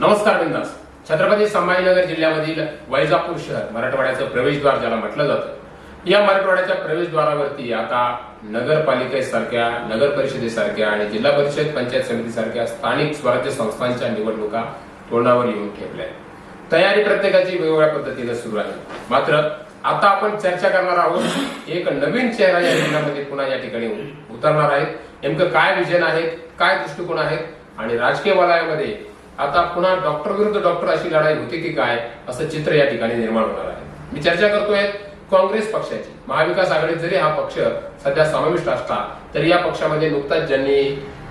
नमस्कार बिंदास छत्रपती संभाजीनगर जिल्ह्यामधील वैजापूर शहर मराठवाड्याचं प्रवेशद्वार ज्याला म्हटलं जातं. या मराठवाड्याच्या प्रवेशद्वारावरती आता नगरपालिकेसारख्या नगर परिषदेसारख्या आणि जिल्हा परिषद पंचायत समितीसारख्या स्थानिक स्वराज्य संस्थांच्या निवडणुका तोंडावर येऊन ठेपल्या आहेत. तयारी प्रत्येकाची वेगवेगळ्या पद्धतीने सुरू आहे. मात्र आता आपण चर्चा करणार आहोत एक नवीन चेहरा या जिल्ह्यामध्ये पुन्हा या ठिकाणी उतरणार आहेत. नेमकं काय विजन आहेत काय दृष्टिकोन आहेत आणि राजकीय वलयामध्ये आता पुन्हा डॉक्टर विरुद्ध डॉक्टर अशी लढाई होती की काय असं चित्र या ठिकाणी निर्माण होणार आहे. मी चर्चा करतोय काँग्रेस पक्षाची. महाविकास आघाडीत जरी हा पक्ष सध्या समाविष्ट असला तरी या पक्षामध्ये नुकताच ज्यांनी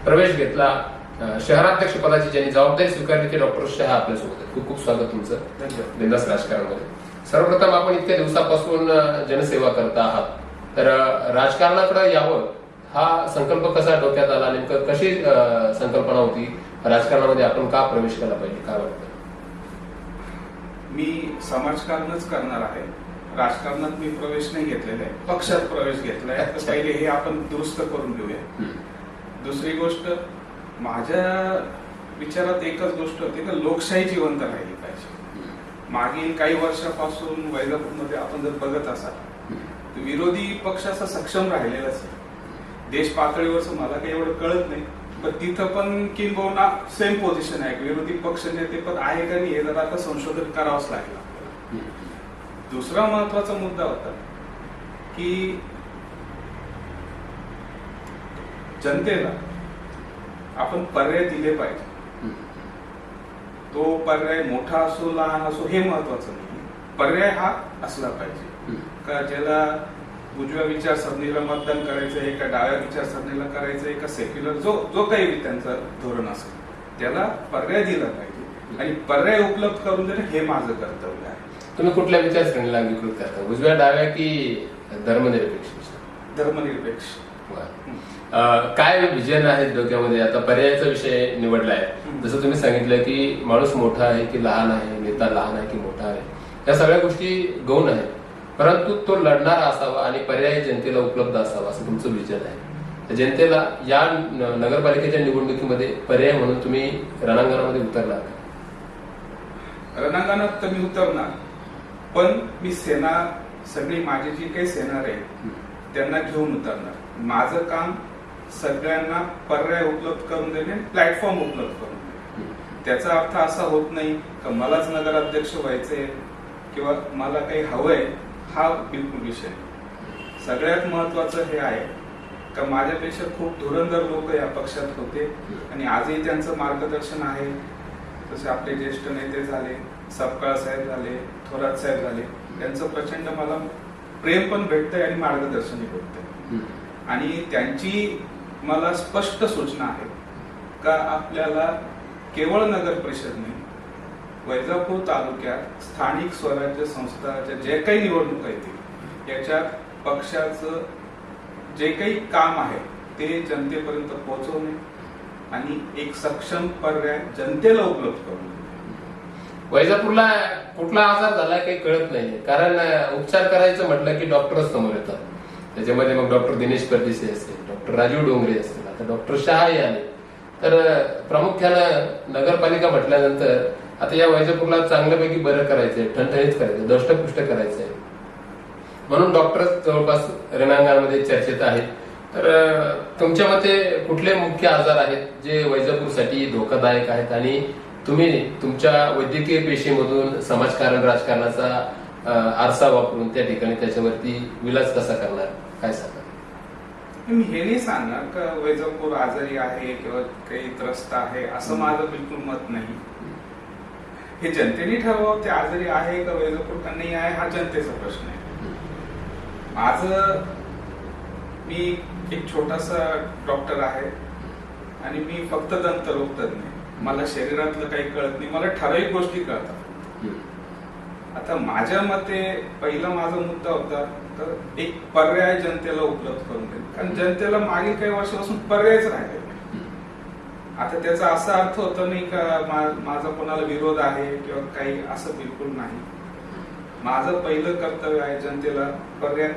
प्रवेश घेतला शहराध्यक्ष पदाची ज्यांनी जबाबदारी स्वीकारली ते डॉक्टर शहा आपल्यासोबत. खूप खूप स्वागत तुमचं. बिंदास राजकारणामध्ये. सर्वप्रथम आपण इतक्या दिवसापासून जनसेवा करता आहात. तर राजकारणाकडे यावं हा संकल्प कसा डोक्यात आला? नेमकं कशी संकल्पना होती? राजकारणामध्ये आपण का प्रवेश केला पाहिजे? काय वाटतं? मी समाजकारणच करणार आहे. राजकारणात मी प्रवेश नाही घेतलेला आहे पक्षात प्रवेश घेतलाय. तर. पहिले हे आपण दुरुस्त करून घेऊया. दुसरी गोष्ट माझ्या विचारात एकच गोष्ट होती की लोकशाही जिवंत राहिली पाहिजे. मागील काही वर्षापासून वैजापूरमध्ये आपण जर बघत असाल तर विरोधी पक्ष असा सक्षम राहिलेलाच देश पातळीवरच मला काही एवढं कळत नाही. पण तिथं पण किंबहुना सेम पोझिशन आहे. विरोधी पक्ष नेते पण आहे का नाही हे जर आता संशोधन करावंच लागेल. आपल्याला. दुसरा महत्त्वाचा मुद्दा होता की जनतेला आपण पर्याय दिले पाहिजे. तो पर्याय मोठा असो लहान असो हे महत्वाचं नाही. पर्याय हा असला पाहिजे. का ज्याला उजव्या विचारसरणीला मतदान करायचं आहे का डाव्या विचारसरणीला करायचं आहे का सेक्युलर? जो जो काही त्यांचं धोरण असेल त्याला पर्याय दिला पाहिजे. आणि पर्याय उपलब्ध करून देणं हे माझं कर्तव्य आहे. तुम्ही कुठल्या विचारसरणीला अंगीकृत करता? उजव्या डाव्या की धर्मनिरपेक्ष धर्मनिरपेक्ष. काय विजन आहे डोक्यामध्ये? आता पर्यायाचा विषय निवडलाय. जसं तुम्ही सांगितलं की माणूस मोठा आहे की लहान आहे नेता लहान आहे की मोठा आहे. या सगळ्या गोष्टी गौण आहेत. परंतु तो लढणारा असावा आणि पर्याय जनतेला उपलब्ध असावा असं तुमचं विजन आहे. जनतेला या नगरपालिकेच्या निवडणुकीमध्ये पर्याय म्हणून तुम्ही रणांगणामध्ये उतरला? रणांगणात तर मी उतरणार पण मी सेना सगळी माझी जी काही सेनार आहे त्यांना घेऊन उतरणार. माझं काम सगळ्यांना पर्याय उपलब्ध करून देणे प्लॅटफॉर्म उपलब्ध करून देणे. त्याचा अर्थ असा होत नाही का मलाच नगराध्यक्ष व्हायचंय किंवा मला काही हवंय हा बिलकुल विषय. सगळ्यात महत्वाचं हे आहे का माझ्यापेक्षा खूप धुरंधर लोक या पक्षात होते आणि आजही त्यांचं मार्गदर्शन आहे. तसे आपले ज्येष्ठ नेते झाले सपकाळ साहेब झाले थोरात साहेब झाले त्यांचं प्रचंड मला प्रेम पण भेटतंय आणि मार्गदर्शनही भेटतंय. आणि त्यांची मला स्पष्ट सूचना आहे का आपल्याला केवळ नगर परिषद नाही वैजापूर तालुक्यात स्थानिक स्वराज्य संस्थाच्या जे काही निवडणुका येतील याच्यात पक्षाचं जे काही काम आहे ते जनतेपर्यंत पोहोचवणे आणि एक सक्षम पर्याय जनतेला उपलब्ध करून वैजापूरला कुठला आजार झाला काही कळत नाही कारण उपचार करायचं म्हटलं की डॉक्टरच समोर येतात. त्याच्यामध्ये मग डॉक्टर दिनेश परदेशी असतील डॉक्टर राजीव डोंगरे असतील आता डॉक्टर शहाही आले. तर प्रामुख्यानं नगरपालिका म्हटल्यानंतर आता या वैजापूरला चांगल्यापैकी बरं करायचंय ठणठणीत करायचं दष्टपुष्ट करायचंय. म्हणून डॉक्टर जवळपास रणांगणामध्ये चर्चेत आहेत. तर तुमच्या मते कुठले मुख्य आजार आहेत जे वैजापूरसाठी धोकादायक आहेत? आणि तुम्ही तुमच्या वैद्यकीय पेशेमधून समाजकारण राजकारणाचा आरसा वापरून त्या ठिकाणी त्याच्यावरती विलास कसा करणार? काय सांगा मी हे नाही सांगणार का वैजापूर आजारी आहे किंवा काही त्रस्त आहे असं माझं बिलकुल मत नाही. हे जनतेने ठरवावं ते आजारी आहे का का नाही आहे हा जनतेचा प्रश्न आहे. माझं मी एक छोटासा डॉक्टर आहे आणि मी फक्त दंतरोग तज्ञ. मला शरीरातलं काही कळत नाही मला ठराविक गोष्टी कळतात. आता माझ्या मते पहिला माझा मुद्दा होता तर एक पर्याय जनतेला उपलब्ध करून देणे कारण जनतेला मागील काही वर्षापासून पर्यायच राहिले. आता त्याचा असा अर्थ होतो नाही का माझा कोणाला विरोध आहे किंवा काही असं बिलकुल नाही. माझं पहिलं कर्तव्य आहे जनतेला पर्याय.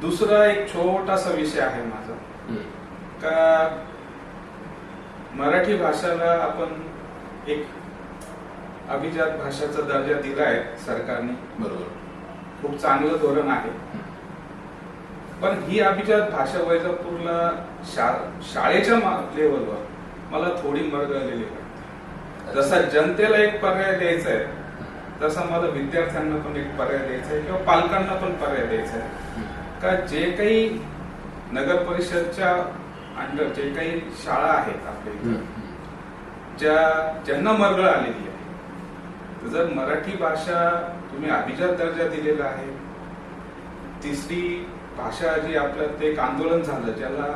दुसरा एक छोटासा विषय आहे माझा. का मराठी भाषेला आपण एक अभिजात भाषाचा दर्जा दिलाय सरकारने. बरोबर. खूप चांगलं धोरण आहे. पण ही अभिजात भाषा वैजापूरला शाळेच्या लेवलवर मला थोडी मरगळलेली वाटते जसा जनतेला एक पर्याय द्यायचा आहे तसा मला विद्यार्थ्यांना पण एक पर्याय द्यायचा आहे किंवा पालकांना पण पर्याय द्यायचा आहे. का जे काही नगर परिषदच्या अंडर जे काही शाळा आहेत आपल्या इथे, ज्या ज्यांना मरगळ आलेली आहे तर जर मराठी भाषा तुम्ही अभिजात दर्जा दिलेला आहे तिसरी भाषा जी आपल्यात एक आंदोलन झालं ज्याला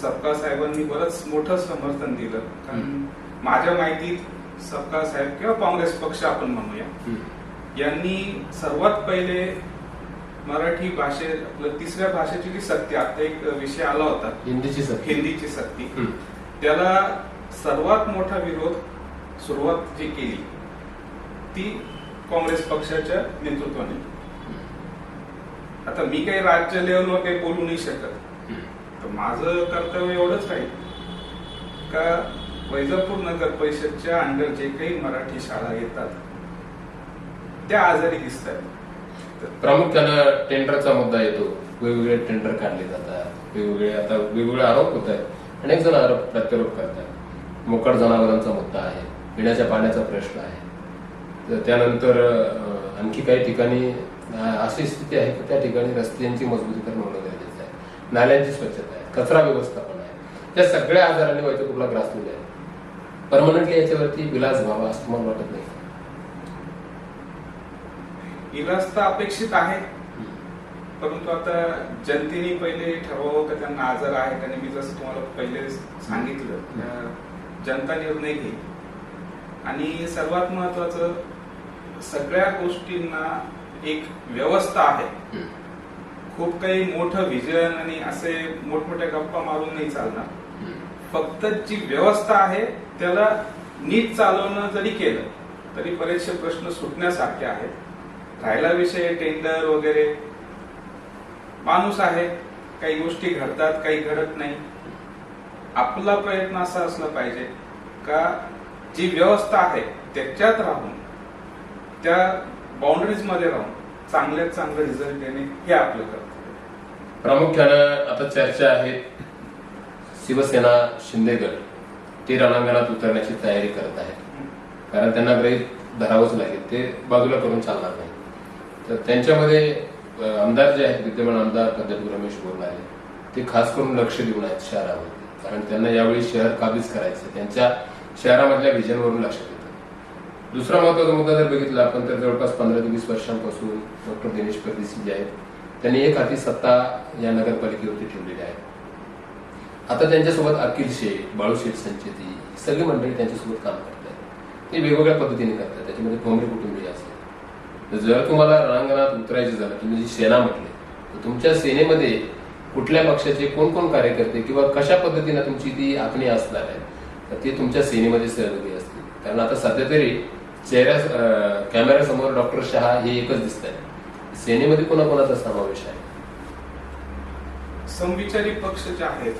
सबका साहेबांनी बरंच मोठं समर्थन दिलं. कारण माझ्या माहितीत सबका साहेब किंवा काँग्रेस पक्ष आपण म्हणूया यांनी सर्वात पहिले मराठी भाषे आपलं तिसऱ्या भाषेची जी सक्ती आता एक विषय आला होता. हिंदीची सक्ती. हिंदीची सक्ती. त्याला सर्वात मोठा विरोध सुरुवात जी केली ती काँग्रेस पक्षाच्या नेतृत्वाने. आता मी काही राज्य लेवलवर काही बोलू नाही शकत. माझं कर्तव्य एवढंच राहील का वैजापूर नगर परिषदच्या अंडर जे काही मराठी शाळा येतात त्या आजारी दिसत आहेत प्रामुख्यानं टेंडरचा मुद्दा येतो. वेगवेगळे टेंडर काढले जातात वेगवेगळे आता वेगवेगळे आरोप होत आहेत. अनेक जण आरोप प्रत्यारोप करतात. मोकळ जनावरांचा मुद्दा आहे पिण्याच्या पाण्याचा प्रश्न आहे. तर त्यानंतर आणखी काही ठिकाणी अशी स्थिती आहे की त्या ठिकाणी रस्त्यांची मजबूतीकरण होणं गरजेचं आहे. नाल्यांची स्वच्छता आहे. कचरा व्यवस्थापन आहे. त्या सगळ्या आजारांनी वैद्यपूरला ग्रासलेले आहे परमनंटली याच्यावरती विलास व्हावा असं तुम्हाला वाटत नाही? इलाज तर अपेक्षित आहे. परंतु आता जनतेने पहिले ठरवावं का त्यांना आजार आहे आणि मी जसं तुम्हाला पहिले सांगितलं जनता निर्णय घेईल. आणि सर्वात महत्वाचं सगळ्या गोष्टींना एक व्यवस्था आहे. खूप काही मोठं विजन आणि असे मोठमोठ्या गप्पा मारून नाही चालणार. फक्त जी व्यवस्था आहे त्याला नीट चालवणं जरी केलं तरी बरेचसे प्रश्न सुटण्यासारखे आहेत. राहिला विषय टेंडर वगैरे. माणूस आहे काही गोष्टी घडतात काही घडत नाही. आपला प्रयत्न असा असला पाहिजे का जी व्यवस्था आहे त्याच्यात राहून त्या बाउंड्रीजमध्ये राहून चांगल्यात चांगलं रिझल्ट देणे हे आपलं कर्तव्य प्रामुख्यानं आता चर्चा आहे शिवसेना शिंदेगड. ते रणांगणात उतरण्याची तयारी करत आहेत. कारण त्यांना गृहीत धरावंच लागेल. ते बाजूला करून चालणार नाही. तर त्यांच्यामध्ये आमदार जे आहेत विद्यमान आमदार प्राध्यापक रमेश बोरणारे ते खास करून लक्ष देऊन आहेत शहरामध्ये. कारण त्यांना यावेळी शहर काबीज करायचं त्यांच्या शहरामधल्या व्हिजनवरून लक्ष देऊ दुसरा महत्त्वाचा मुद्दा जर बघितला आपण तर जवळपास पंधरा ते वीस वर्षांपासून डॉक्टर दिनेश परदेशी जे आहेत त्यांनी एक हाती सत्ता या नगरपालिकेवरती ठेवलेली आहे. आता त्यांच्यासोबत अखिल शेठ बाळूशेठ संचेती सगळी मंडळी त्यांच्यासोबत काम करतात ते वेगवेगळ्या पद्धतीने करतात. त्याच्यामध्ये ठोंबरे कुटुंबीय असतात. तर जर तुम्हाला रणांगणात उतरायचं झालं तुम्ही जी सेना म्हटली तर तुमच्या सेनेमध्ये कुठल्या पक्षाचे कोण कोण कार्यकर्ते किंवा कशा पद्धतीने तुमची ती आखणी असणार आहे तर ते तुमच्या सेनेमध्ये सहभागी असतील. कारण आता सध्या तरी चेहऱ्या कॅमेऱ्यासमोर डॉक्टर शहा हे एकच दिसत आहे सेनेमध्ये कोणाकोणाचा समावेश आहे? संविचारी पक्ष जे आहेत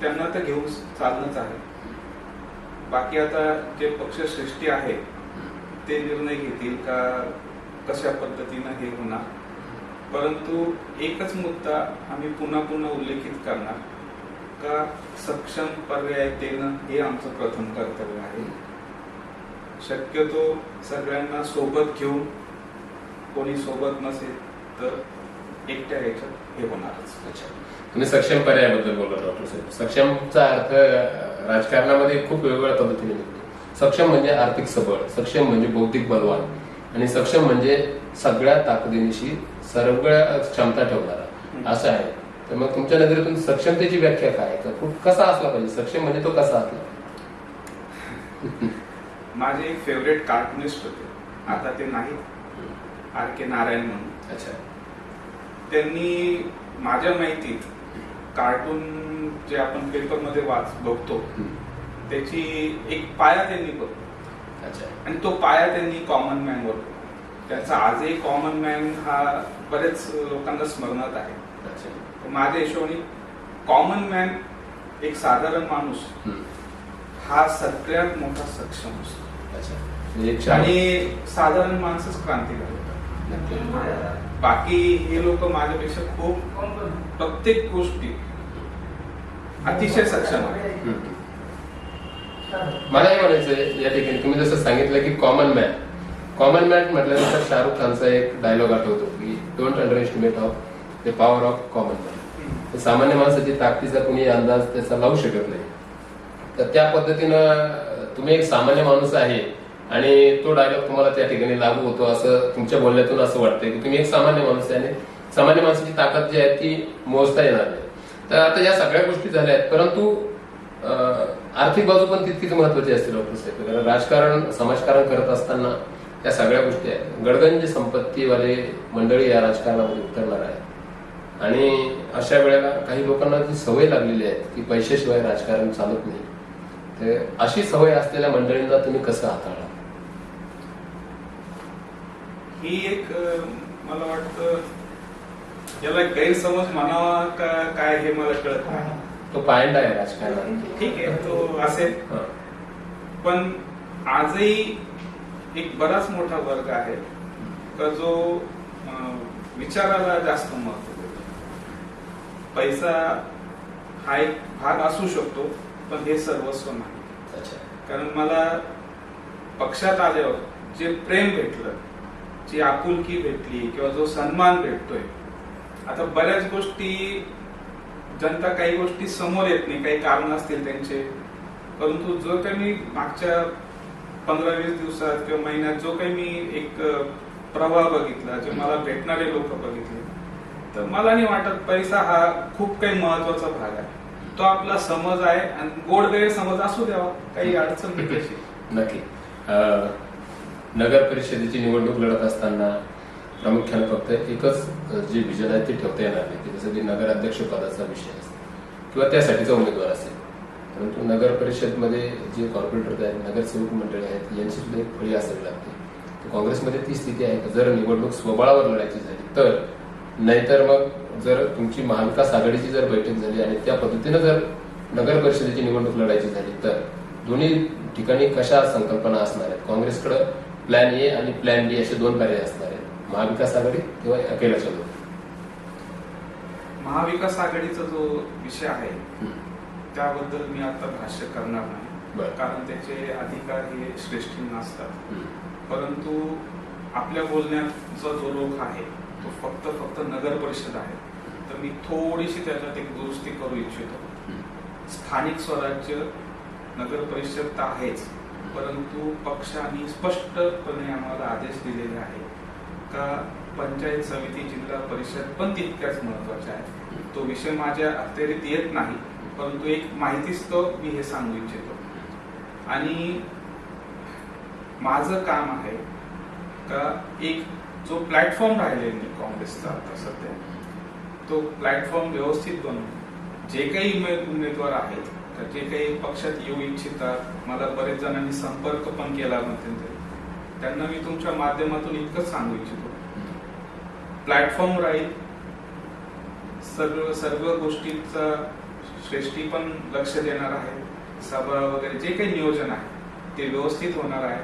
त्यांना तर घेऊन चालणंच आहे. बाकी आता जे पक्ष श्रेष्ठी आहेत ते निर्णय घेतील का कशा पद्धतीनं हे होणार? परंतु एकच मुद्दा आम्ही पुन्हा पुन्हा उल्लेखित करणार का सक्षम पर्याय देणं हे आमचं प्रथम कर्तव्य आहे. शक्यतो सगळ्यांना सोबत घेऊन कोणी सोबत नसेल तर एकट्या याच्यात हे होणारच. अच्छा. तुम्ही सक्षम पर्यायाबद्दल बोलला डॉक्टर साहेब. सक्षमचा अर्थ राजकारणामध्ये खूप वेगवेगळ्या पद्धतीने निघतो. सक्षम म्हणजे आर्थिक सबळ सक्षम म्हणजे बौद्धिक बलवान आणि सक्षम म्हणजे सगळ्या ताकदीनिशी सगळ्या क्षमता ठेवणारा. असं आहे. तर मग तुमच्या नजरेतून सक्षमतेची व्याख्या काय? तर खूप कसा असला पाहिजे? सक्षम म्हणजे तो कसा असला? माझे एक फेवरेट कार्टुनिस्ट होते. आता ते नाही आर के नारायण म्हणून. अच्छा. त्यांनी माझ्या माहितीत कार्टून जे आपण पेपरमध्ये वाच बघतो. त्याची एक पाया त्यांनी बघतो अच्छा. आणि तो पाया त्यांनी कॉमन मॅन वर त्यांचा आजही कॉमन मॅन हा बरेच लोकांना स्मरणात आहे. माझ्या हिशोबाने कॉमन मॅन एक साधारण माणूस. हा सगळ्यात मोठा सक्षम असतो. अच्छा. म्हणजे आणि साधारण माणसंच क्रांती घडवतात नक्की. बाकी हे लोक माझ्यापेक्षा खूप प्रत्येक गोष्टी अतिशय सक्षम आहेत. हम्म. मला हे म्हणायचंय या ठिकाणी तुम्ही जसं सांगितलं की कॉमन मॅन कॉमन मॅन म्हटल्यानंतर शाहरुख खानचा एक डायलॉग आठवतो की don't underestimate of the power of common man सामान्य माणसाची ताकदीचा कुणी अंदाज त्याचा लावू शकत नाही तर त्या पद्धतीनं तुम्ही एक सामान्य माणूस आहे आणि तो डायलॉग तुम्हाला त्या ठिकाणी लागू होतो असं तुमच्या बोलण्यातून असं वाटतंय की तुम्ही एक सामान्य माणूस आहे आणि सामान्य माणसाची ताकद जी आहे ती मोजता येणार नाही. तर आता या सगळ्या गोष्टी झाल्या आहेत परंतु आर्थिक बाजू पण तितकीच महत्वाची असते डॉक्टर साहेब. कारण राजकारण समाजकारण करत असताना त्या सगळ्या गोष्टी आहेत. गडगंज संपत्तीवाले मंडळी या राजकारणामध्ये उतरणार आहे आणि अशा वेळेला काही लोकांना जी सवय लागलेली आहे की पैशाशिवाय राजकारण चालत नाही. अशी सवय असलेल्या मंडळींना तुम्ही कसं हाताळा ही एक मला वाटतं याला गैरसमज म्हणावा का काय हे मला कळत नाही. तो पायंडा आहे राजकारणात. ठीक आहे तो असेल. पण आजही एक बराच मोठा वर्ग आहे का जो विचाराला जास्त महत्त्व देतो. पैसा हा एक भाग असू शकतो पण हे सर्वस्व नाही. कारण मला पक्षात आल्यावर जे प्रेम भेटलं जी आपुलकी भेटली किंवा जो सन्मान भेटतोय आता बऱ्याच गोष्टी जनता काही गोष्टी समोर येत नाही काही कारण असतील त्यांचे. परंतु जो काही मी मागच्या पंधरा वीस दिवसात किंवा महिन्यात जो काही मी एक प्रवाह बघितला जे मला भेटणारे लोक बघितले तर मला नाही वाटत पैसा हा खूप काही महत्त्वाचा भाग आहे. तो आपला समज आहे आणि गोड गैरसमज असू द्यावा काही अडचण नाही त्याची. नक्की. अं, नगर परिषदेची निवडणूक लढत असताना प्रामुख्याने फक्त एकच अं, जे विजन आहे ते ठेवता येणार नाही की जसं की नगराध्यक्ष पदाचा विषय असेल किंवा त्यासाठीचा उमेदवार असेल. परंतु नगर परिषदमध्ये जे कॉर्पोरेटर आहेत नगरसेवक मंडळी आहेत यांची सुद्धा एक फळी असावी लागते. तर काँग्रेसमध्ये ती स्थिती आहे का जर निवडणूक स्वबळावर लढायची झाली तर नाहीतर मग जर तुमची महाविकास आघाडीची जर बैठक झाली आणि त्या पद्धतीनं जर नगर परिषदेची निवडणूक लढायची झाली तर दोन्ही ठिकाणी कशा संकल्पना असणार आहेत काँग्रेसकडे प्लॅन ए आणि प्लॅन बी असे दोन पर्याय असणार आहेत महाविकास आघाडी किंवा अकेला चलो महाविकास आघाडीचा जो विषय आहे. त्याबद्दल मी आता भाष्य करणार नाही बरं. कारण त्याचे अधिकार हे श्रेष्ठींना असतात हम्म. परंतु आपल्या बोलण्याचा जो रोख आहे तो फक्त फक्त नगर परिषद आहे. तर मी थोडीशी त्याच्यात एक दुरुस्ती करू इच्छितो. स्थानिक स्वराज्य नगर परिषद तर आहेच परंतु पक्षाने स्पष्टपणे आम्हाला आदेश दिलेले आहे का पंचायत समिती जिल्हा परिषद पण तितक्याच महत्त्वाच्या आहेत. तो विषय माझ्या अखत्यारीत येत नाही परंतु एक माहितीच तो मी हे सांगू इच्छितो. आणि माझं काम आहे का एक जो प्लॅटफॉर्म राहिलेला नाही काँग्रेसचा आता सध्या तो प्लॅटफॉर्म व्यवस्थित बनवून जे काही उमेदवार आहेत तर जे काही पक्षात येऊ इच्छितात मला बरेच जणांनी संपर्क पण केला मध्यंतरी त्यांना मी तुमच्या माध्यमातून इतकंच सांगू इच्छितो. प्लॅटफॉर्म राहील सर्व सर्व गोष्टींचा श्रेष्ठी पण लक्ष देणार आहे सभा वगैरे जे काही नियोजन आहे ते व्यवस्थित होणार आहे.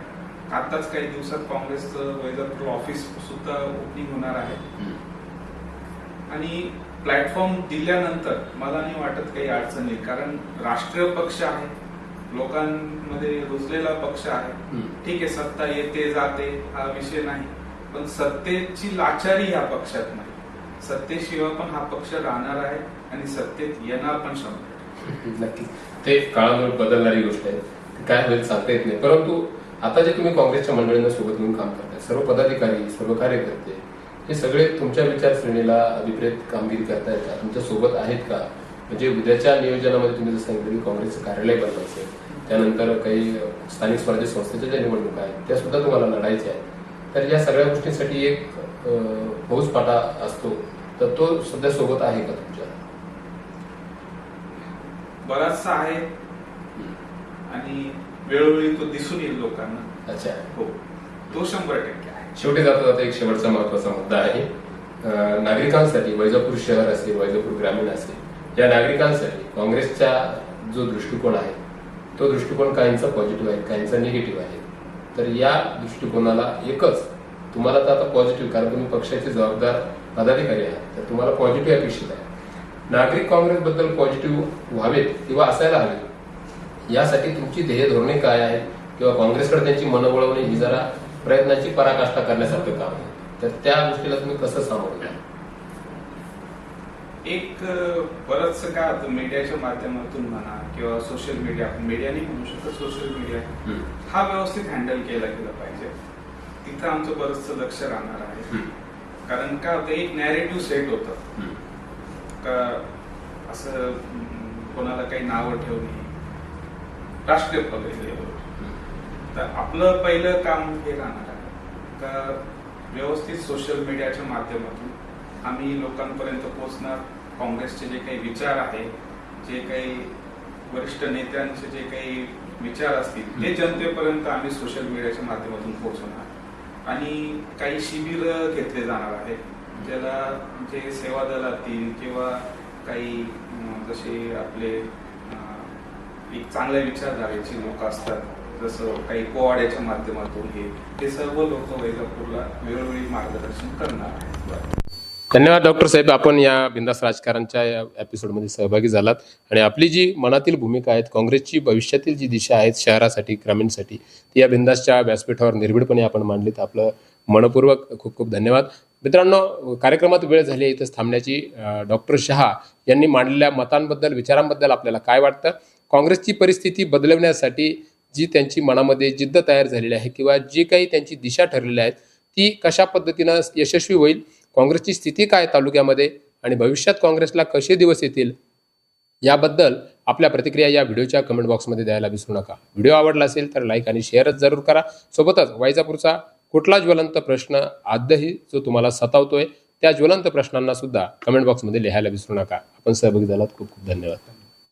आताच काही दिवसात काँग्रेसचं वैजापूर ऑफिस सुद्धा ओपनिंग होणार आहे. आणि प्लॅटफॉर्म दिल्यानंतर मला नाही वाटत काही अडचण येईल. कारण राष्ट्रीय पक्ष आहे लोकांमध्ये रुजलेला पक्ष आहे. ठीक आहे सत्ता येते जाते हा विषय नाही. पण सत्तेची लाचारी या पक्षात नाही. सत्तेशिवाय पण हा पक्ष राहणार आहे आणि सत्तेत येणार पण शंभर नक्की. ते काळानुरूप बदलणारी गोष्ट आहे. काय होईल सांगता येत नाही. परंतु आता जे तुम्ही काँग्रेसच्या मंडळींना सोबत घेऊन काम करताय सर्व पदाधिकारी सर्व कार्यकर्ते हे सगळे तुमच्या विचारसरणीला अभिप्रेत कामगिरी करतायत का? तुमच्यासोबत आहेत का? म्हणजे उद्याच्या नियोजनामध्ये तुम्ही जसं सांगितलं की काँग्रेसचं कार्यालय बनवायचं त्यानंतर काही स्थानिक स्वराज्य संस्थेच्या ज्या निवडणुका आहेत त्या सुद्धा तुम्हाला लढायच्या आहेत. तर या सगळ्या गोष्टींसाठी एक अं, फौजफाटा असतो. तर तो सध्या सोबत आहे का तुमच्या? बराचसा आहे. आणि वेळोवेळी तो दिसून येईल लोकांना. अच्छा. हो. तो शंभर टक्के आहे. शेवटी जाता जाता एक शेवटचा महत्त्वाचा मुद्दा आहे. नागरिकांसाठी वैजापूर शहर असेल वैजापूर ग्रामीण असेल या नागरिकांसाठी काँग्रेसचा जो दृष्टिकोन आहे तो दृष्टिकोन काहींचा पॉझिटिव्ह आहे काहींचा निगेटिव्ह आहे. तर या दृष्टिकोनाला एकच तुम्हाला तर आता पॉझिटिव्ह कारण तुम्ही पक्षाचे जबाबदार पदाधिकारी आहात तर तुम्हाला पॉझिटिव्ह अपेक्षित आहे. नागरिक काँग्रेसबद्दल पॉझिटिव्ह व्हावेत किंवा असायला हवे यासाठी तुमची ध्येय धोरणे काय आहेत? किंवा काँग्रेसकडे त्यांची मन वळवणे ही जरा प्रयत्नाची पराकाष्ठा करण्यासारखं काम आहे. तर त्या गोष्टीला तुम्ही कसं सामोरं एक काय होतं मीडियाच्या माध्यमातून म्हणा किंवा सोशल मीडिया मीडिया नाही म्हणू शकत सोशल मीडिया हा व्यवस्थित हँडल केला गेला पाहिजे. तिथं आमचं बरंचसं लक्ष राहणार आहे. कारण काय होतं एक नॅरेटिव्ह सेट होतं. का असं कोणाला काही नावं ठेवणे राष्ट्रीय लेवलवर तर आपलं पहिलं काम हे राहणार आहे. का व्यवस्थित सोशल मीडियाच्या माध्यमातून आम्ही लोकांपर्यंत पोहोचणार. काँग्रेसचे जे काही विचार आहे जे काही वरिष्ठ नेत्यांचे जे काही विचार असतील ते जनतेपर्यंत आम्ही सोशल मीडियाच्या माध्यमातून पोहोचवणार. आणि काही शिबिर घेतले जाणार आहेत. ज्याला जे सेवा दलातील किंवा काही जसे आपले एक चांगल्या विचारधारेची लोक असतात. जसं काही पोवाड्याच्या माध्यमातून हे ते सर्व लोक वैजापूरला वेळोवेळी मार्गदर्शन करणार धन्यवाद डॉक्टर साहेब. आपण या बिंदास राजकारणच्या या एपिसोडमध्ये सहभागी झालात. आणि आपली जी मनातील भूमिका आहेत काँग्रेसची भविष्यातील जी दिशा आहेत शहरासाठी ग्रामीणसाठी ती या बिंदासच्या व्यासपीठावर निर्भीडपणे आपण मांडलीत. आपलं मनपूर्वक खूप खूप धन्यवाद. मित्रांनो कार्यक्रमात वेळ झाली इथंच थांबण्याची. डॉक्टर शहा यांनी मांडलेल्या मतांबद्दल विचारांबद्दल आपल्याला काय वाटतं? काँग्रेसची परिस्थिती बदलवण्यासाठी जी त्यांची मनामध्ये जिद्द तयार झालेली आहे किंवा जी काही त्यांची दिशा ठरलेली आहे ती कशा पद्धतीनं यशस्वी होईल काँग्रेसची स्थिती काय तालुक्यामध्ये आणि भविष्यात काँग्रेसला कसे दिवस येतील याबद्दल आपल्या प्रतिक्रिया या व्हिडिओच्या कमेंट बॉक्समध्ये द्यायला विसरू नका. व्हिडिओ आवडला असेल तर लाईक आणि शेअरच जरूर करा. सोबतच वायजापूरचा कुठला ज्वलंत प्रश्न आजही जो तुम्हाला सतावतोय त्या ज्वलंत प्रश्नांना सुद्धा कमेंट बॉक्समध्ये लिहायला विसरू नका. आपण सहभागी झालात. खूप खूप धन्यवाद.